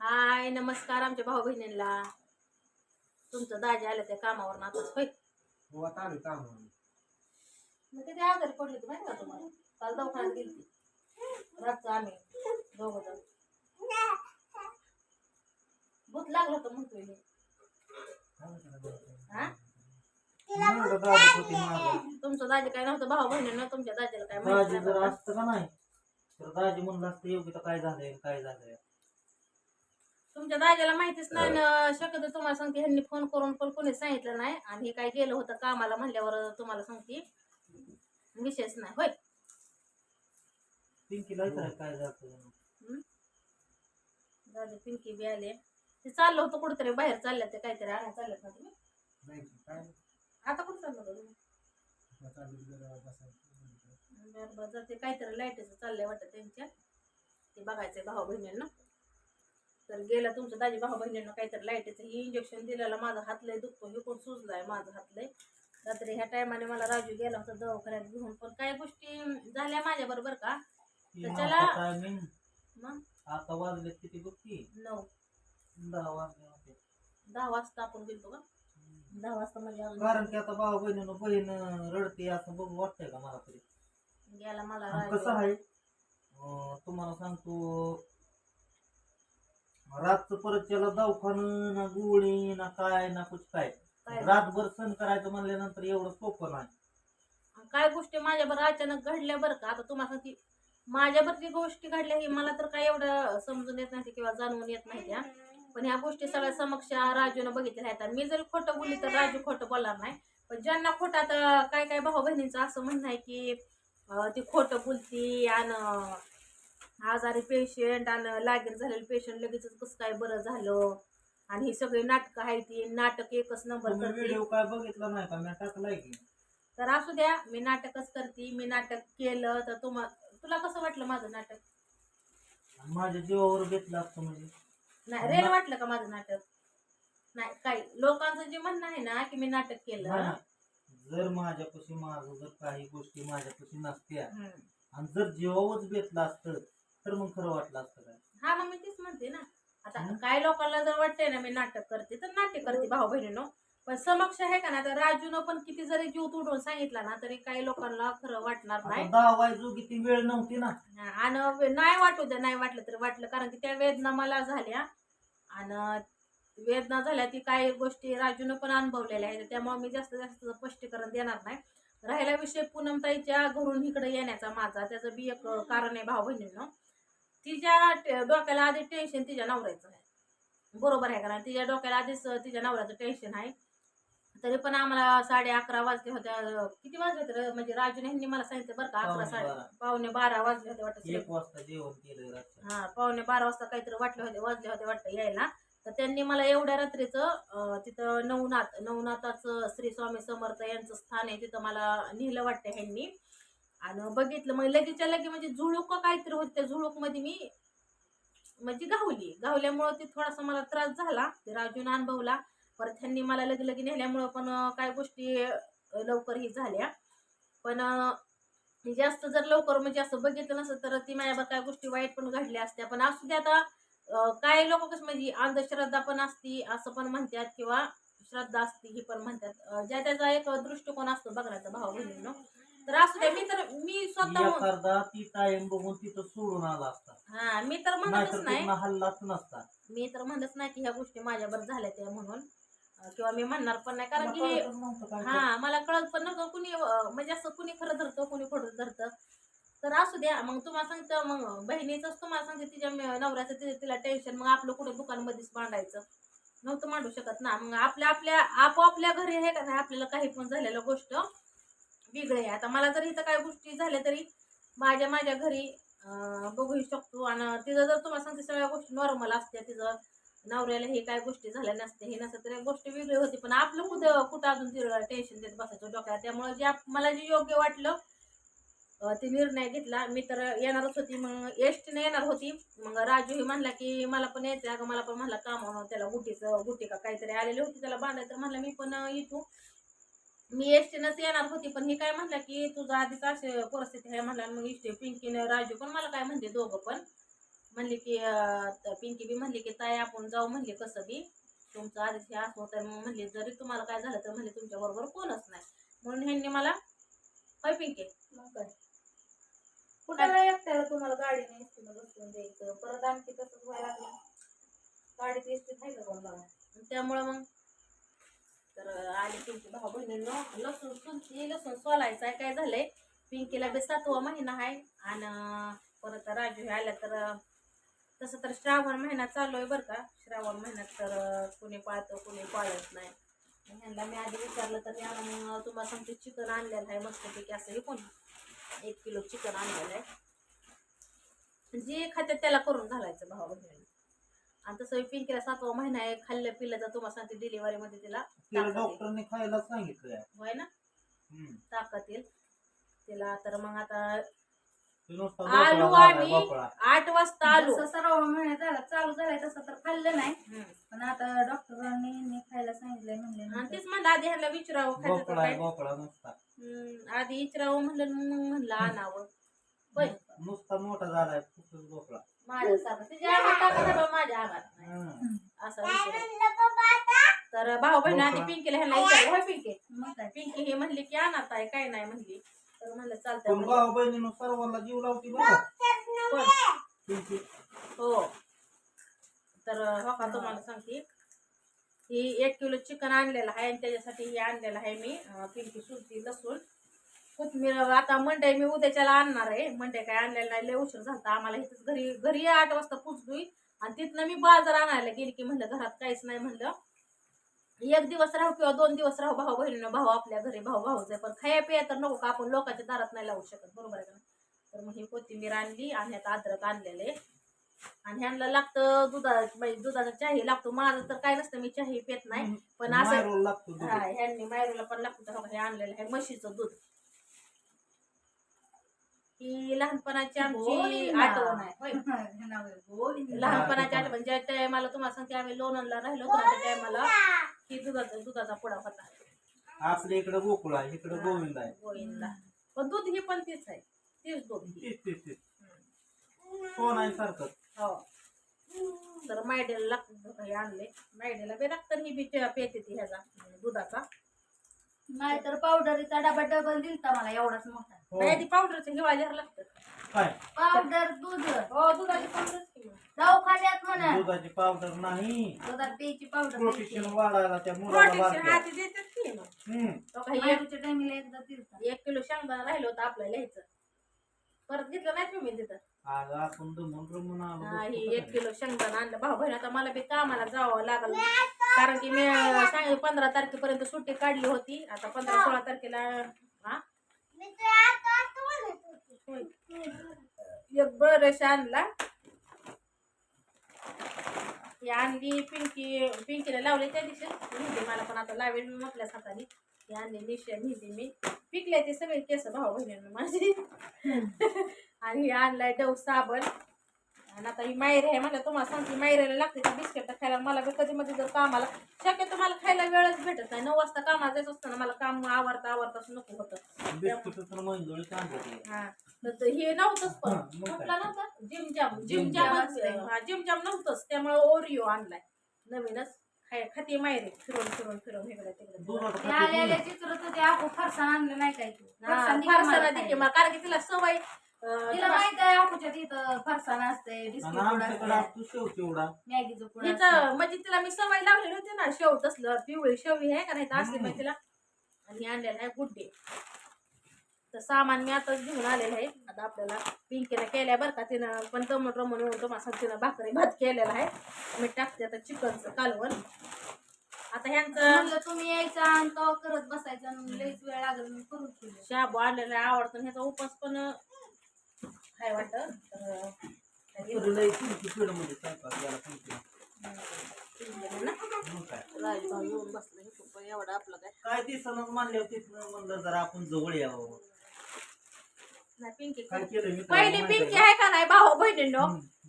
हाय नमस्कार आमच्या भाऊ बहिणींना तुमचं दाजी आलं त्या कामावर आताच होय? हो आता काम मग ते आजारी पडले होते माहिती का तुम्हाला? काल दवाखान्यात गेली रातचं आम्ही दोघं जण. भूत लागलं होतं म्हणतोय मी. हा? तुमचं दाजी काय नव्हतं? भाऊ बहिणींना तुमच्या दाजीला काय माहिती दाजी नाही जर. असतं का नाही? तर दाजी म्हणलं असतं योग्य काय झालंय काय झालंय? तुमच्या दादाला माहितीच नाही ना शक्यतो तुम्हाला सांगते ह्यांनी फोन करून पण कोणी सांगितलं नाही. आणि हे काय गेलं होतं कामाला म्हणल्यावर तुम्हाला सांगते. विशेष नाही होय. पिंकीला विचाराय काय झालं? दादा पिंकी बी आले. ते चाललं होतं कुठेतरी बाहेर चालल्यात ते काहीतरी आणायला चालल्यात ना तुम्ही? नाही काय आता कुठं चाललं होतं तुम्ही आता आली जरा बसायचं. बरं बरं जर ते काहीतरी लाईटीचं चाललंय वाटतं त्यांच्या. ते बघायचंय भाऊ बहिणींना तर गेलं तुमचं दाजी भाऊ बहिणींना काहीतरी लाईटीचं ही इंजेक्शन दिलेलं माझा हात लय दुखतो हे कोण सुजलाय माझा हात लय? रात्री ह्या टायमाने मला राजू गेला होता दवाखान्यात घेऊन पण काही गोष्टी झाल्या माझ्या बरोबर का? त्याच्याला- टायमिंग मग? आता वाजले किती बघती नऊ. दहा वाजले होते. दहा वाजता आपण गेलतो का? दहा वाजता म्हणजे कारण की आता भाऊ बहिणीनं बहीण रडते असं बघू वाटतंय का मला तरी? गेला मला. कसं आहे? तुम्हाला सांगतो रातचं परत त्याला दवाखानं ना गोळी ना काय ना कुछ काय. काय? रातभर सण करायचं म्हणल्यानंतर एवढं सोपं नाही. काय गोष्टी माझ्याबरोबर अचानक घडल्या बरं का? आता तुम्हाला सांगते माझ्याबरोबर जी गोष्टी घडल्या ही मला तर काय एवढं समजून येत नाही किंवा जाणवून येत नाही त्या पण ह्या गोष्टी सगळ्या समक्ष राजूने बघितल्या आहेत. आणि मी जर खोटं बोलली तर राजू खोटं बोलणार नाही. पण ज्यांना खोटं आता काय काय भाऊ बहिणींचं असं म्हणणं आहे की अं, ती खोटं बोलती आणि आजारी पेशंट आणि लागेल झालेलं पेशंट लगेचच कसं काय बरं झालं? आणि ही सगळी नाटकं आहे ती नाटक एकच नंबर तुम्ही करते. व्हिडिओ काय बघितला नाही का? मी टाकलाय की. तर असू द्या मी नाटकच करते मी नाटक केलं तर तुम्हा तुला कसं वाटलं माझं नाटक? माझ्या जीवावर घेतलं असतं म्हणजे. नाही रेल वाटलं का माझं नाटक? नाही काही लोकांचं जे म्हणणं आहे ना की मी नाटक केलं. ना. जर माझ्यापाशी माझं जर काही गोष्टी माझ्यापाशी नसत्या हम्म. आणि जर जीवावरच बेतलं असतं तर मग खरं वाटलं असतं काय? हा मग मी तेच म्हणते ना. आता. काय लोकांना जर वाटतंय ना मी नाटक करते तर नाटक करते भाऊ बहिणीनो पण समक्ष आहे का ना तर राजूनं पण किती जरी जीव तुडून सांगितला ना तरी काही लोकांना खरं वाटणार आता नाही. दहा जोगी ती वेळ नव्हती ना. हा, आणि नाही वाटू द्या नाही वाटलं तरी वाटलं. कारण की त्या वेदना मला झाल्या. आणि वेदना झाल्या ती काही गोष्टी राजूनं पण अनुभवलेल्या आहेत. त्यामुळे मी जास्त जास्त स्पष्टीकरण देणार नाही. राहिला विषय पूनमताईच्या घरून इकडे येण्याचा माझा. त्याचं बी एक कारण आहे भाऊ बहिणीनं तिच्या डोक्याला आधी टेन्शन तिच्या नवऱ्याचं आहे. बरोबर आहे का नाही? तिच्या डोक्याला आधीच तिच्या नवऱ्याचं टेन्शन आहे. तरी पण आम्हाला साडे अकरा वाजले होत्या किती वाजले होते? म्हणजे राजूने ह्यांनी मला सांगितलं बरं का अकरा साडे. पावणे बारा वाजले होते वाटत हा पावणे बारा वाजता काहीतरी वाटले होते वाजले होते वाटतं यायला. तर त्यांनी मला एवढ्या रात्रीचं तिथं नवनाथ नवनाथाचं श्री स्वामी समर्थ यांचं स्थान आहे तिथं मला नेलं वाटतं ह्यांनी. आणि बघितलं मग लगेचच्या लगे म्हणजे झुळूक काहीतरी होते त्या झुळूकमध्ये मी म्हणजे गावली. गावल्यामुळं ते थोडासा मला त्रास झाला ते राजून अनुभवला. परत त्यांनी मला लगे लगे नेल्यामुळं पण काय गोष्टी लवकर ही झाल्या. पण जास्त जर लवकर म्हणजे असं बघितलं नसतं तर ती माझ्यावर काय गोष्टी वाईट पण घडल्या असत्या. पण असू दे आता काय लोक कसं म्हणजे अंधश्रद्धा पण असती असं पण म्हणतात किंवा श्रद्धा असती ही पण म्हणतात. ज्या त्याचा एक दृष्टिकोन असतो बघण्याचा भाव बहिणीनं तर असू मी तर मी स्वतः एखादा ती टाइम बघून तिथं सोडून आला असता. हा मी तर म्हणतच नाहीतर नाही. हल्लाच नसता. मी तर म्हणतच नाही की ह्या गोष्टी माझ्यावर झाल्या त्या म्हणून. अं, किंवा मी म्हणणार पण नाही. कारण की तुला हे कळतच नव्हतं काय ते. हा मला कळत पण नव्हतं. कुणी अं, म्हणजे असं कुणी खरं धरतं कुणी खोटं धरतं. तर असू द्या मग तुम्हाला सांगतं मग बहिणीचंच तुम्हाला सांगते तिच्या मे- नवऱ्याचं ति- तिला टेन्शन मग आपलं कुठं दुकानमध्येच मांडायचं नव्हतं मांडू शकत ना. मग आपल्या आपल्या आपोआपल्या घरी आहे का नाही आपल्याला काही पण झालेलं गोष्ट. वेगळी आहे. आता मला जर इथं काय गोष्टी झाल्या तरी माझ्या माझ्या घरी बघू शकतो. आणि तिचं जर तुम्हाला सांगते सगळ्या गोष्टी नॉर्मल असत्या. तिचं नवऱ्याला हे काय गोष्टी झाल्या नसते हे नसतं तर गोष्टी वेगळी होती. पण आपलं कुठं कुठं अजून तिला टेन्शन देत बसायचं डोक्याला. त्यामुळे जे मला जे योग्य वाटलं ते निर्णय घेतला. मी तर येणारच होती. मग एसटीने येणार होती. मग राजूही म्हणला की मला पण यायचं अगं मला पण म्हणला काम त्याला गुटीचं गुटी का काहीतरी आलेली होती. त्याला बांधायचं. तर म्हणलं मी पण इथू येतो. मी एस टीनंच येणार होती पण ही काय म्हणला की तुझं आधीच अशी परिस्थिती आहे म्हणला. मग इष्टी पिंकीनं राजू पण मला काय म्हणते दोघं पण. म्हणली की पिंकी बी म्हणली की ताई आपण जाऊ म्हणले कसं बी. तुमचं आधीच हे असं होतं. मग म्हणले जरी तुम्हाला काय झालं तर म्हणले तुमच्या बरोबर कोणच नाही. म्हणून ह्यांनी मला होय पिंकी काय? कुठाला एकट्याला तुम्हाला गाडी नाही एसटीनं बसवून द्यायचं. परत आणखी तसंच व्हायला लागलं. गाडीत एसटीत आहे का कोण बघा त्यामुळं मग तर आली पिंकी भाऊ बहिणींनो लसूण सुलती लसूण सोलायचं आहे काय झालंय? पिंकीला बी सातवा महिना आहे आणि परत राजू हे आल्या तर तसं तर श्रावण महिना चालू आहे बरं का. श्रावण महिन्यात तर कुणी पाळतं कुणी पाळत नाही. ह्यांना मी आधी विचारलं तर यानं तुम्हाला सांगते चिकन आणलेलं आहे मस्तपैकी असं हे कोण एक किलो चिकन आणलेलं आहे. जे खात्यात त्याला करून घालायचं भाऊ बहिणीला आणि तसं पिंकीला सातवा महिना आहे खाल्लं पिल्लं तर तुम्हाला सांगते डिलिव्हरी मध्ये तिला तिला ताकद येईल. डॉक्टरने खायला सांगितलंय. होय ना? हम्म. ताकद येईल. तिला तर मग आता ते नुसता आलू भोपळा. आठ वाजता आलो. जसं सर्व महिन्यात झाला चालू झालाय तसं तर खाल्लं नाही. हम्म. पण आता डॉक्टरांनी नी खायला सांगितलंय म्हणले आणि. तेच म्हणलं आधी ह्यांना विचारावं खायचं तर भोपळा आहे, काय. भोपळा नुसता. हम्म, आधी विचारावं म्हणलं मग म्हणलं आणावं. होय. नुसता मोठा झालाय भोपळा माझ्या. तर भाऊ बहिणी आधी पिंकीला विचारलं होय पिंकी पिंकी हे म्हणली की आणत आहे काय नाही म्हणली तर म्हणलं पण म्हणलं. भाऊ बहिणीनं सर्वांना जीव लावती बघा पिंकी. हो तर हो का तुम्हाला सांगते ही एक किलो चिकन आणलेलं आहे आणि त्याच्यासाठी हे आणलेलं आहे मी अं, पिंकी सुरती लसूण कोथमीर आता मंडई मी उद्याच्याला आणणार आहे. मंडई काय आणलेलं नाही लय उशीर झाला आम्हाला इथंच घरी घरी आठ वाजता पोचलोय आणि तिथनं मी बाजार आणायला गेली की म्हणलं घरात काहीच नाही म्हणलं. एक दिवस राहू किंवा दोन दिवस राहू भाऊ बहिणीनं भाऊ आपल्या घरी भाऊ भाऊच आहे पण खाया पिया तर नको का आपण लोकांच्या दारात नाही लावू शकत बरोबर आहे का? तर मग ही कोथिंबीर आणली आणि आता अद्रक आणलेले आणि ह्यांना लागतं दुधा म्हणजे दुधाचा चाही लागतो. माझं तर काय नसतं मी चाही पित नाही. पण असं. हा ह्यांनी मायरूला पण लागतं. हे आणलेलं आहे म्हशीचं दूध. ही लहानपणाची आमची गोविंदा. आठवण आहे होय. गोविंद. लहानपणाची आठवण ज्या टायमाला तुम्हाला सांगते आम्ही लोणंदला राहिलो होतो ना, त्या टायमाला ही दुधाचा दुधाचा पुडा होता. आपल्या इकडे गोकुळ आहे इकडे गोविंद आहे. गोविंदा पण दूध ही पण तीच आहे तीच दूध ही. तेच तेच तेच. कोण आहे सारखं? हो. तर मायडेला लागतं हे आणले. मायडेला बी लागतं ही बी पेते ती ह्याचा दुधाचा. नाही तर पावडरीचा डबा डबल दिलता मला एवढाच मोठा. हो. नाही ती पावडरचं हिवाळा जरा लागतं. काय? पावडर दूध. हो दुधाची पावडर दवाखान्यात म्हणा. दुधाची पावडर नाही. दुधात प्यायची पावडर प्रोटेक्शन वाढायला त्या मुलाला प्रोटीनचे बारक्या. हाती देतात की मग. हम्म. तो काही एक एकदा दिलता. एक किलो शेंगदाणा राहिलं होतं आपल्याला लिहायचं परत घेतलं नाही तुम्ही तिथं? हा, ही बघतो एक किलो शेंगदाणा आणलं. भाऊ बहीण आता मला बी कामाला जावं लागलं. कारण की मी सांगितलं पंधरा तारखेपर्यंत सुट्टी काढली होती. आता पंधरा सोळा तारखेला हा. एक ब्रश आणला. ही आणली पिंकी पिंकीला लावली त्या दिवशी. नेली मला पण आता लावेल मी म्हटल्याच हाताने ही आणली निश्चय नेली मी. पिकले ते सगळे केस भाऊ बहिणींना माझी. आणि ही आणलाय डव साबण. आणि आता ही मायरे आहे म्हटलं तुम्हाला सांगते मायरेला लागते ती बिस्किट खायला. मला बी कधी मध्ये जर कामाला शक्यतो मला खायला वेळच भेटत नाही. नऊ वाजता कामाला जायचं असतं ना मला काम आवरता आवरताच नको होतं. हा. तर हे नव्हतंच पण? कुठला नव्हता? Jim Jam Jim Jim Jam Jam. हा जिम जाम नव्हतंच. त्यामुळे ओरिओ आणलाय. नवीनच. खाय खाते मायरे फिरून फिरून फिरून इकडे तिकडे दुधात ते आले आले चित्र तुझे आपू फारसा आणलं नाही काय मला. मला कारण की तिला सवय तिला माहीत आहे आपूच्या तिथं फरसाण चिवडा मॅगीचं तिचं म्हणजे तिला मी सवय लावलेली होती ना शेव तसलं पिवळी शेवी आहे का नाही तर असते. माहिती तिला. आणि आणलेलं आहे गुड्डे. तर सामान मी आताच घेऊन आलेलं आहे. आता आपल्याला पिंकीनं केल्या बरं का तिनं पण दमट रमण येऊन तुम्हाला तिनं भाकरी भात केलेला आहे. मी टाकते आता चिकनचं कालवण. आता ह्यांचं म्हणलं तुम्ही यायचं आणि तो करत बसायचं आणि लईच वेळ लागेल मी करून ठेवलं शाबू आणलेला आहे आवडतो ह्याचा उपास पण काय वाटतं. तर तरी लई तुमची पिढमध्ये स्वयंपाक याला सांगते हम्म, ना? मग काय? राजभाऊ येऊन बसला इथून पण एवढा आपलं काय? काय ते सणच मानले होते म्हणलं जरा आपण जवळ यावं. पिंकी काय केलं मी पहिली पिंकी आहे का नाही भाऊ बहिणींनो?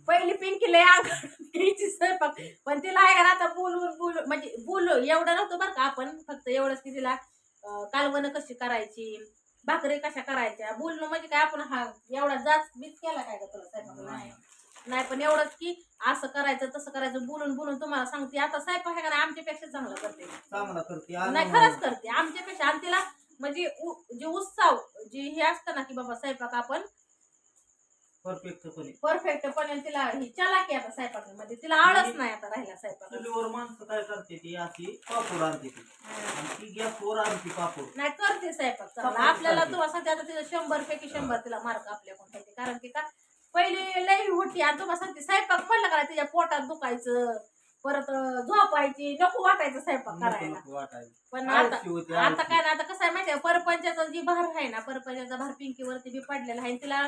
पहिली पिंकी लय घ्यायची स्वयंपाक. पण तिला आहे का ना आता बोलून बोलून म्हणजे बोललो एवढं नव्हतं बरं का आपण फक्त एवढंच की तिला कालवणं कशी करायची भाकरी कशा करायच्या बोलणं म्हणजे काय आपण हा एवढा जात बीत केला काय का तुला स्वयंपाक? नाही. नाही पण एवढंच की असं करायचं तसं करायचं बोलून बोलून तुम्हाला सांगते आता स्वयंपाक आहे का नाही आमच्यापेक्षा चांगलं करते. चांगला करते नाही खरंच करते आमच्यापेक्षा. आणि तिला म्हणजे जे उत्साह जे हे असतं ना की बाबा स्वयंपाक आपण परफेक्टपणे परफेक्टपणे तिला ही चलाकी आता स्वयंपाकामध्ये. तिला आळस नाही आता राहिला स्वयंपाक चुलीवर माणसं काय करते ती अशी पापड आणते ती. आणि ती गॅसवर आणते पापड. नाही करते स्वयंपाक चांगला. आपल्याला. तुम्हाला सांगते आता तिला शंभर पैकी शंभर तिला मार्क आपल्याकडून पाहिजे कारण की का पहिली लई होती आणि तुम्हाला सांगते स्वयंपाक म्हणलं का तिच्या पोटात दुखायचं. परत झोपायची नको वाटायचं स्वयंपाक करायला. पण आता आता. काय ना आता कसं आहे माहितीये परपंचाचा जी भार आहे ना परपंचाचा भार पिंकीवरती बी पडलेला आहे आणि तिला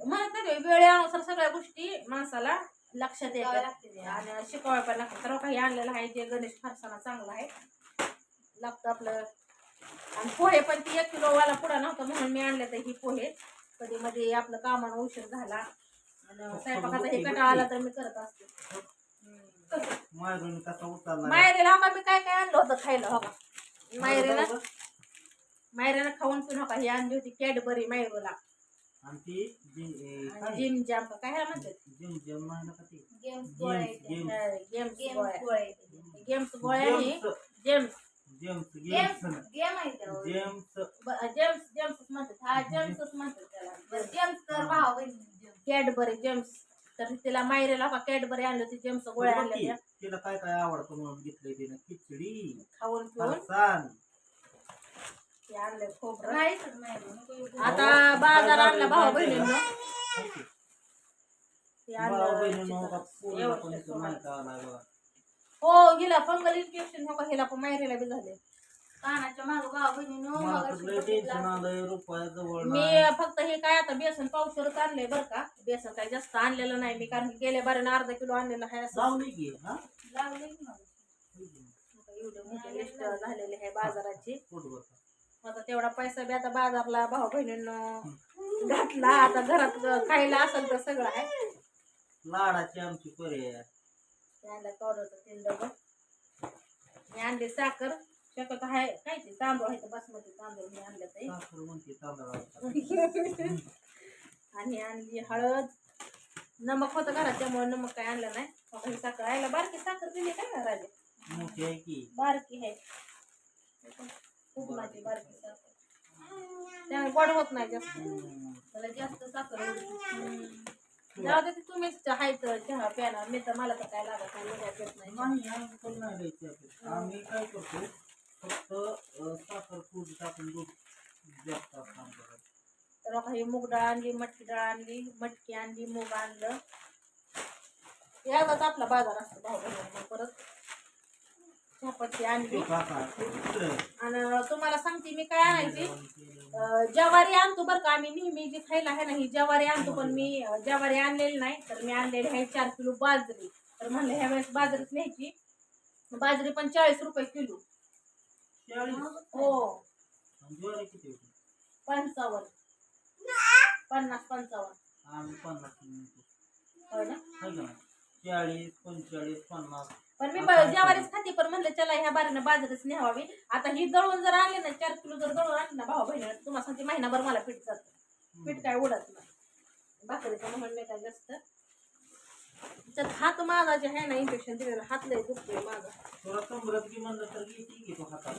म्हणत नाही वेळेनुसार सगळ्या गोष्टी माणसाला लक्षात येतात. आणि शिकावं पण लागतं. तर काही आणलेलं आहे जे गणेश फारसाना चांगला आहे. लागतं आपलं. आणि पोहे पण ती एक किलो वाला पुढा नव्हता म्हणून मी आणले तर ही पोहे. कधी मध्ये आपलं कामानं उशीर झाला. आणि स्वयंपाकाचा हे कटाळा आला तर मी करत असते. हम्म. मायरून कसा उचलला मायरेला हो का मी काय काय आणलं होतं खायला हो का? मायरेला मायरेला खाऊन पिऊन हो का? ही आणली होती कॅडबरी मायरोला आणि ती जी- ए, काय? जिम जाम का काय ह्याला म्हणतात? जिम जिम नाही ना का ती? गेम्स गोळ्या येते. गेम्स गेम्स गेम्स गोळ्या. गेम्स आणि Gems Gems. Gems games games game आहे त्यावर. जेम्स. जेम्स म्हणतात. हा जेम्सच म्हणतात त्याला. बरं, गेम्स तर भाव बहिणी गेम्स. Cadbury James. तर तिला मायरेला का कॅडबरी आणली होती जेम्स गोळ्या आणल्या होत्या तिला काय काय आवडतं म्हणून घेतलंय तिनं खिचडी खाऊन पिऊन. फरसाण ते आणलंय खोबरं. नाहीच नाही नको येऊ. आता बाजार आणला भाऊ बहिणींना. भाऊ ते आणलं बहिणीनं का पोरीला पण एवढं इथं माहिती आलाय बघा हो गेला फंगल इन्फेक्शन हो का हिला पण मायरेला बी झाले कानाच्या माग भाव बहिणीनं मला तर मगाशी लय बघितलं टेन्शन असतं. आलंय रुपया जवळ मी नाही. फक्त हे काय आता बेसन पावशरच आणलंय बरं का. बेसन काय जास्त आणलेलं नाही मी कारण की गेल्या बारीनं अर्धा किलो आणलेलं आहे असं. लावली की हा? लावली की मग. आता एवढे मोठे लिस्ट झालेले आहे बाजाराची. आता तेवढा पैसा बी आता बाजारला भाऊ बहिणीनं घातला. आता घरात खायला असेल तर सगळं आहे. लाडाची आमची पर्याय ते आणलं पावडरचं तीन डबं. मी आणली साखर. शक्यतो आहे काय ते तांदूळ आहे बासमती तांदूळ मी आणलं ते आणि आणली हळद. नमक होतं घरात त्यामुळे नमक काय आणलं नाही. ही साखर आयला बारकी साखर दिली काय ना राजे? बारकी आहे. खूप माझी बारकी साखर. त्यामुळे गोड होत नाही जास्त. त्याला जास्त साखर. जाऊ दे ते तुम्हीच आहे तर चहा प्याला मी तर मला तर काय लागत नाही नाही. आम्ही काय करतो फक्त साखर पूड टाकून दूध जास्त असतं आमच्याकडे तर बघा ही मूग डाळ आणली मटकी डाळ आणली मटकी आणली मूग आणलं. याचाच आपला बाजार असतो भाऊ. परत. चहापत्ती आणली. इकडं. आणि तुम्हाला सांगते मी काय आणायची? ज्वारी आणतो बरं का आम्ही नेहमी जी खायला आहे ना ही ज्वारी आणतो पण मी ज्वारी आणलेली नाही. तर मी आणलेली आहे चार किलो बाजरी. तर म्हणलं ह्या वेळेस बाजरीच न्यायची. बाजरी पण चाळीस रुपये किलो. हो. ज्वारी किती होती पंचावन्न. पन्नास पंचावन्न. आम्ही पन्नास म्हणतो. हो ना? हाय का नाही? चाळीस पंचेचाळीस पन्नास. पण मी ब- ज्वारीच खाते पण म्हणलं चला ह्या बारीनं बाजारच न्यावावी. आता ही दळून जर आणले ना चार किलो जर दळून आणले ना भाऊ बहिणी तुम्हाला सांगते महिनाभर मला पीठ जातं. पीठ काय उडत नाही. भाकरीचं म्हणून नाही काय जास्त? त्याच्यात हात माझा जे आहे ना इन्फेक्शन दिलेलं हात लय दुखतोय माझा. थोडा कमरत की म्हणलं तर घेते की तो हातात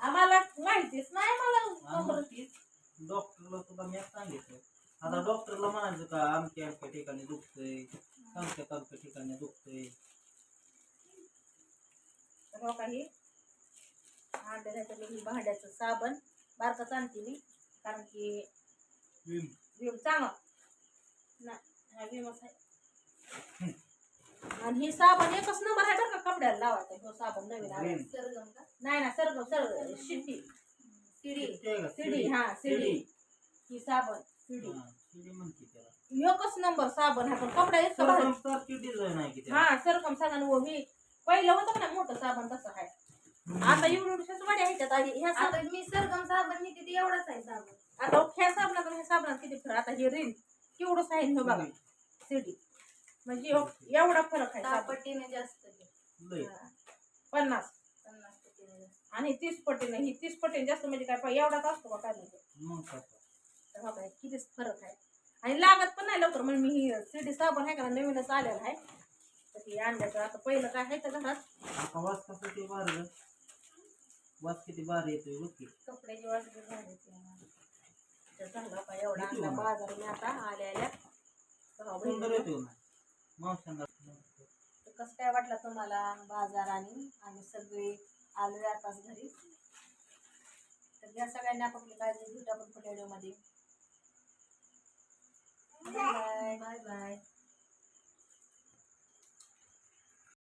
आम्हाला माहितीच नाही मला तीच डॉक्टरला सुद्धा मी सांगितलं. आता डॉक्टरला म्हणायचं का आमच्या आमच्या ठिकाणी दुखतंय आमच्या आमच्या ठिकाणी दुखतंय. हो काही तर मी भांड्याचं साबण बारकाच आणते मी कारण की विम. विम चांगला. नाही हा विमच आहे. आणि ही साबण एकच नंबर आहे बरं का कपड्याला लावायचा. ह्यो साबण नवीन आला. सरगम का? नाही ना सरग सर शिट्टी आहे का? शिडी हा शिडी ही साबण शिडी हा, शिडी म्हणते त्याला. एकच नंबर साबण आहे पण कपडा इतका भारी. सरकारची डिझाईन आहे की त्याला. हा सरकम साबण वो मी पहिलं होतं ना मोठं साबण तसं आहे. आता एवढं एवढ्याच वड्या ह्याच्यात आधी ह्या साबण आता मी सरगम साबण मी तिथे एवढाच आहे साबण. आता ह्या साबणात आणि ह्या साबणात किती फरक आता ही रिन केवढं आहे हे बघा. शिडी म्हणजे हो- एवढा फरक आहे दहा साबण. पट्टीने जास्त घे. लय. हा. पन्नास. पन्नास जास्त. आणि तीस पटीने ही तीस पटीने जास्त म्हणजे काय पाय एवढाच असतो का काय म्हणजे मग कसं तर बघा कितीच फरक आहे. आणि लागत पण नाही लवकर म्हणून मी ही सिडी साबण आहे का ना नवीनच आलेला आहे. तर ती आणल्याचं आता पहिलं काय आहे तर घरात? आता वास कसं ते वास किती बार येतोय बघ की. कपड्याची झाली तर झाला का एवढा किती आणला? बाजार मी आता आल्या आल्या सुंदर. येतोय. ना तर कसं काय वाटलं तुम्हाला बाजार आणि आम्ही सगळे आलो आताच घरी? तर या सगळ्यांनी आपापली काळजी घेऊ आपण पुढल्या व्हिडिओमध्ये. Bye bye bye.